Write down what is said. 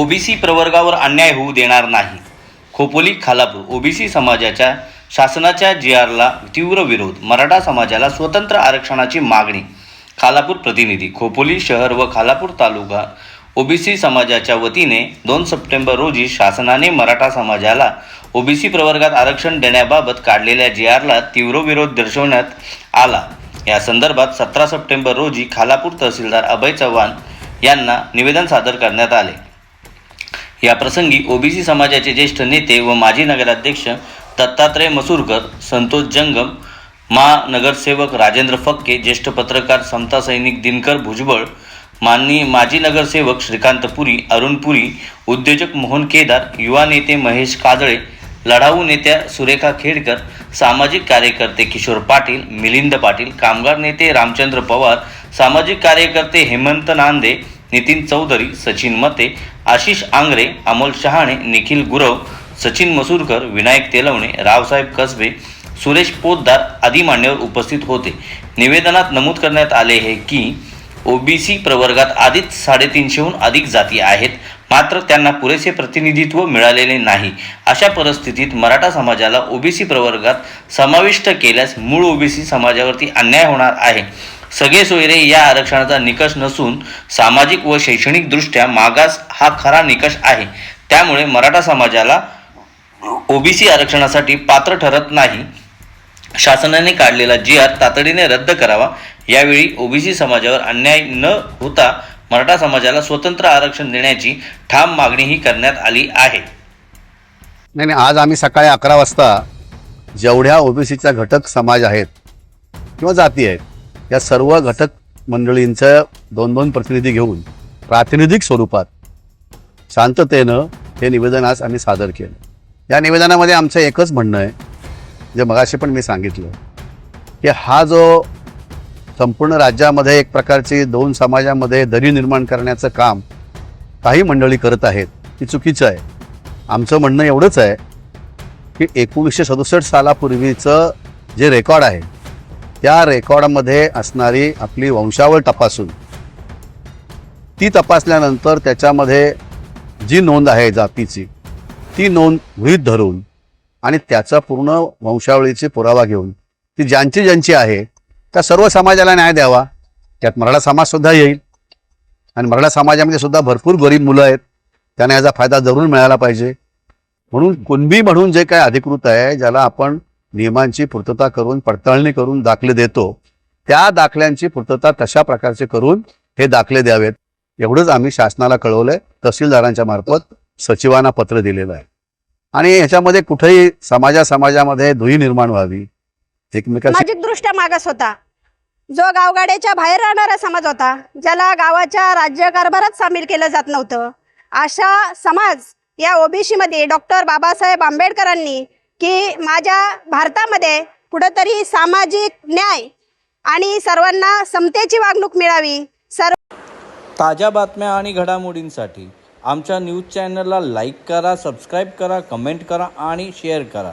OBC प्रवर्गावर अन्याय होऊ देणार नाही. खोपोली खालापूर ओबीसी समाजाच्या शासनाच्या जी आरला तीव्र विरोध. मराठा समाजाला स्वतंत्र आरक्षणाची मागणी. खालापूर प्रतिनिधी खोपोली शहर व खालापूर तालुका ओबीसी समाजाच्या वतीने दोन सप्टेंबर रोजी शासनाने मराठा समाजाला ओबीसी प्रवर्गात आरक्षण देण्याबाबत काढलेल्या जी आरला तीव्र विरोध दर्शवण्यात आला. या संदर्भात सतरा सप्टेंबर रोजी खालापूर तहसीलदार अभय चव्हाण यांना निवेदन सादर करण्यात आले. या प्रसंगी ओबीसी समाजाचे ज्येष्ठ नेते व माजी नगराध्यक्ष दत्तात्रय मसूरकर संतोष जंगम महानगरसेवक राजेंद्र फक्के ज्येष्ठ पत्रकार समता सैनिक दिनकर भुजबळ माननीय माजी नगरसेवक श्रीकांत पुरी अरुण पुरी उद्योजक मोहन केदार युवा नेते महेश काजळे लढाऊ नेत्या सुरेखा खेडकर सामाजिक कार्यकर्ते किशोर पाटील मिलिंद पाटील कामगार नेते रामचंद्र पवार सामाजिक कार्यकर्ते हेमंत नांदे नितीन चौधरी सचिन मते आशिष आंग्रे अमोल शहाणे निखिल गुरव सचिन मसूरकर विनायक तेलवणे रावसाहेब कसबे सुरेश पोतदार आदी मान्यवर उपस्थित होते. निवेदनात नमूद करण्यात आले आहे की ओबीसी प्रवर्गात आधीच साडेतीनशेहून अधिक जाती आहेत मात्र त्यांना पुरेसे प्रतिनिधित्व मिळालेले नाही. अशा परिस्थितीत मराठा समाजाला ओबीसी प्रवर्गात समाविष्ट केल्यास मूळ ओबीसी समाजावरती अन्याय होणार आहे. सगळे सोयरे या आरक्षणाचा निकष नसून सामाजिक व शैक्षणिकदृष्ट्या मागास हा खरा निकष आहे. त्यामुळे मराठा समाजाला ओबीसी आरक्षणासाठी पात्र ठरत नाही. शासनाने काढलेला जी आर तातडीने रद्द करावा यावेळी ओबीसी समाजावर अन्याय न होता मराठा समाजाला स्वतंत्र आरक्षण देण्याची ठाम मागणीही करण्यात आली आहे. नाही नाही आज आम्ही सकाळी अकरा वाजता जेवढ्या ओबीसीचा घटक समाज आहेत किंवा जाती आहेत या सर्व घटक मंडळींचं दोन दोन प्रतिनिधी घेऊन प्रातिनिधिक स्वरूपात शांततेनं हे निवेदन आज आम्ही सादर केलं. या निवेदनामध्ये आमचं एकच म्हणणं आहे जे मगाशी पण मी सांगितलं की हा जो संपूर्ण राज्यामध्ये एक प्रकारची दोन समाजामध्ये दरी निर्माण करण्याचं काम काही मंडळी करत आहेत ती चुकीचं आहे. आमचं म्हणणं एवढंच आहे की एकोणीसशे सदुसष्ट सालापूर्वीचं जे रेकॉर्ड आहे त्या रेकॉर्डमध्ये असणारी आपली वंशावळ तपासून. ती तपासल्यानंतर त्याच्यामध्ये जी नोंद आहे जातीची ती नोंद गृहीत धरून आणि त्याचा पूर्ण वंशावळीचे पुरावा घेऊन ती ज्यांची ज्यांची आहे त्या सर्व समाजाला न्याय द्यावा. त्यात मराठा समाजसुद्धा येईल. आणि मराठा समाजामध्ये सुद्धा भरपूर गरीब मुलं आहेत. त्यांना याचा फायदा जरूर मिळाला पाहिजे. म्हणून कुणबी म्हणून जे काय अधिकृत आहे ज्याला आपण नियमांची पूर्तता करून पडताळणी करून दाखले देतो त्या दाखल्यांची पूर्तता तशा प्रकारचे करून हे दाखले द्यावेत. एवढंच आम्ही शासनाला कळवलंय तहसीलदारांच्या मार्फत सचिवांना पत्र दिलेलं आहे. आणि याच्यामध्ये कुठेही समाजा समाजामध्ये दुही निर्माण व्हावी. एकमेकांशी दृष्ट्या मागास होता. जो गावगाड्याच्या बाहेर राहणारा समाज होता ज्याला गावाच्या राज्यकारभारात सामील केलं जात नव्हतं. अशा समाज या ओबीसी मध्ये डॉक्टर बाबासाहेब आंबेडकरांनी की माझ्या भारतामध्ये कुठंतरी सामाजिक न्याय आणि सर्वांना समतेची वागणूक मिळावी. सर्व ताज्या बातम्या आणि घडामोडींसाठी आमच्या न्यूज चॅनलला लाईक करा सबस्क्राईब करा कमेंट करा आणि शेअर करा.